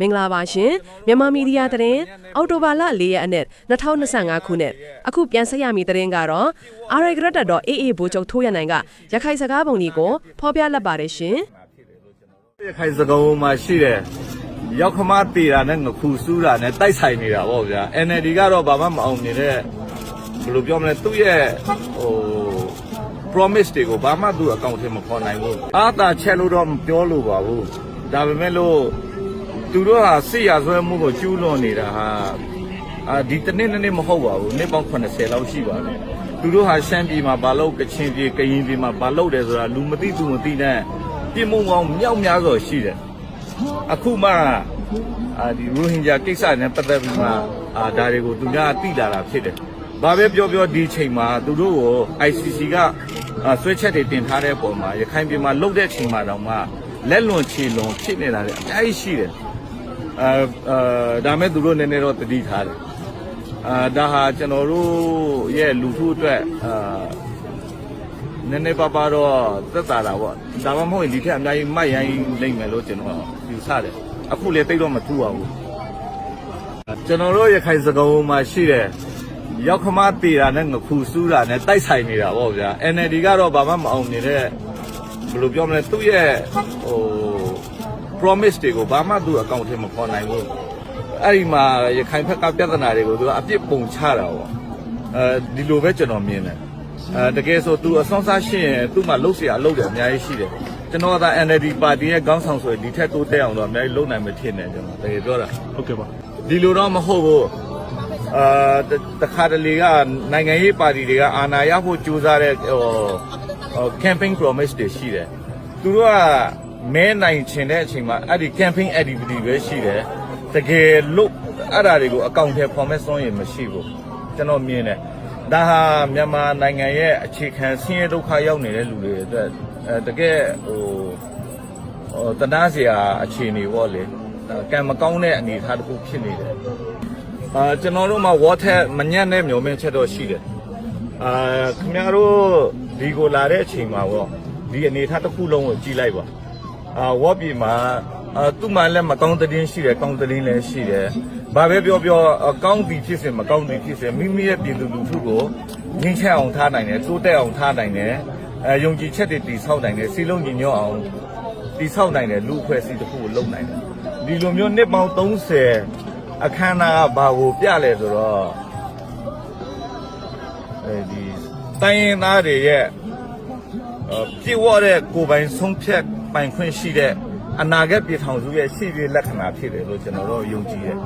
မင်္ဂလာပါရှင်မြန်မာမီဒီယာသတင်းအော်တိုဘာလ၄ရက်အနက်2025ခုနှစ်အခုပြန်ဆက်ရမည့်သတင်းကတော့အာရဂရတတော်အေးအေးဘိုးချုပ်ထိုးရနိုင်ကရခိုင်စကားပုံဒီကိုဖော်ပြလက်ပါတယ်ရှင်ရခိုင်စကုံမှာရှိတယ်ရောက်ခမတေတာနဲ့ငခုစူးတာနဲ့တိုက်ဆိုင်နေတာပေါ့ဗျာ NLD ကတော့ဘာမှမအောင်နေတဲ့ဘယ်လိုပြောမလဲသူ့ရဲ့ဟို promise တွေကိုဘာမှသူ့အကောင့်ထဲမပေါ်နိုင်ဘူးအာသာချက်လို့တော့မပြောလို့ပါဘူးဒါပေမဲ့လို့ သူတို့ဟာစစ်ရဆွဲမှုကိုကျူးလွန်နေတာဟာအာဒီတစ်နေ့နှစ်နေ့မဟုတ်ပါဘူးနှစ်ပေါင်း80လောက်ရှိပါပြီသူတို့ဟာရှမ်းပြည်မှာဘာလို့ကချင်ပြည်ကရင်ပြည်မှာဘာလို့တယ်ဆိုတာလူမသိသူမသိနဲ့ပြည်မှုပေါင်းမြောက်များစွာရှိတယ်အခုမှအာဒီရိုဟင်ဂျာကိစ္စနဲ့ပတ်သက်ပြီးမှအာဒါတွေကိုသူများသိလာတာဖြစ်တယ်။ဘာပဲပြောပြောဒီချိန်မှာသူတို့ကို ICC ကအာဆွဲချက်တွေတင်ထားတဲ့ပုံမှာရခိုင်ပြည်မှာလုတ်တဲ့ချိန်မှာတောင်မှလက်လွန်ချေလွန်ဖြစ်နေတာလေအများကြီးရှိတယ်။ အာအာဒါမဲ့သူတို့နည်းနည်းတော့တတိထားတယ်။အာဒါဟာကျွန်တော်တို့ရဲ့လူထုအတွက်အာနည်းနည်းပါးပါးတော့သက်သာတာပေါ့။ဒါမှမဟုတ်ရင်ဒီထက်အများကြီးမိုက်ရိုင်းလိမ့်မယ်လို့ကျွန်တော်ယူဆတယ်။အခုလေတိတ်တော့မထူပါဘူး။ကျွန်တော်တို့ရခိုင်စကုံမှာရှိတယ်ရောက်ခမတေတာနဲ့ငခုစူးတာနဲ့တိုက်ဆိုင်နေတာပေါ့ဗျာ NLD ကတော့ဘာမှမအောင်နေတဲ့ဘယ်လိုပြောမလဲသူ့ရဲ့ဟို promise တွေကိုဘာမှသူ့အကောင့်ထဲမပေါ်နိုင်ဘူးအဲ့ဒီမှာရခိုင်ဘက်ကပြဿနာတွေကိုသူကအပြစ်ပုံချတာပေါ့အဲဒီလိုပဲကျွန်တော်မြင်တယ်အဲတကယ်ဆိုသူအဆောင်စားရှိရင်သူ့မှာလှုပ်เสียအလုပ်တယ်အများကြီးရှိတယ်ကျွန်တော်က NLD ပါတီရဲ့ခေါင်းဆောင်ဆိုရင်ဒီထက်တိုးတက်အောင်တော့အများကြီးလုပ်နိုင်မှထင်တယ်ကျွန်တော်တကယ်ပြောတာ ဟုတ်ကဲ့ပါ ဒီလိုတော့မဟုတ်ဘူးအာတတခါတလေကနိုင်ငံရေးပါတီတွေကအာဏာရဖို့ကြိုးစားတဲ့ဟိုဟို campaign promise တွေရှိတယ်သူတို့က မဲနိုင်ချင်တဲ့အချိန်မှာအဲ့ဒီ campaign activity ပဲရှိတယ်တကယ်လို့အဲ့ဒါတွေကိုအကောင့်ထဲ format ဆုံးရင်မရှိဘူးကျွန်တော်မြင်တယ်ဒါဟာမြန်မာနိုင်ငံရဲ့အခြေခံဆင်းရဲဒုက္ခရောက်နေတဲ့လူတွေအတွက်အဲတကယ်ဟိုဟိုတနာစရာအခြေအနေပေါ့လေဒါကံမကောင်းတဲ့အနေအထားတစ်ခုဖြစ်နေတယ်အာကျွန်တော်တို့မှာ water မညံ့တဲ့မျောမင်းချက်တော့ရှိတယ်အာခင်ဗျားတို့ဒီကိုလာတဲ့အချိန်မှာပေါ့ဒီအနေအထားတစ်ခုလုံးကိုကြည့်လိုက်ပါ အာဝေါ့ပြည်မှာအာသူ့မှာလည်းမကောင်းသတင်းရှိတယ်ကောင်းသတင်းလည်းရှိတယ်ဘာပဲပြောပြောအကောင်းသည်ဖြစ်စေမကောင်းသည်ဖြစ်စေမိမိရဲ့ပြည်သူလူထုကိုငြိမ်းချမ်းအောင်ထားနိုင်တယ်တိုးတက်အောင်ထားနိုင်တယ်အဲယုံကြည်ချက်တွေတည်ဆောက်နိုင်တယ်စီလုံးညီညွတ်အောင်တိဆောက်နိုင်တဲ့လူအဖွဲ့အစည်းတစ်ခုကိုလုပ်နိုင်တယ်ဒီလိုမျိုးနှစ်ပေါင်း30အခမ်းအနားကဘာကိုပြလဲဆိုတော့အဲဒီတိုင်းရင်းသားတွေရဲ့အဲပြည့်ဝတဲ့ကိုယ်ပိုင်ဆုံးဖြတ် ပိုင်ခွင့်ရှိတဲ့အနာဂတ်ပြည်ထောင်စုရဲ့ရှိရလက္ခဏာဖြစ်တယ်လို့ကျွန်တော်တို့ယုံကြည်တယ်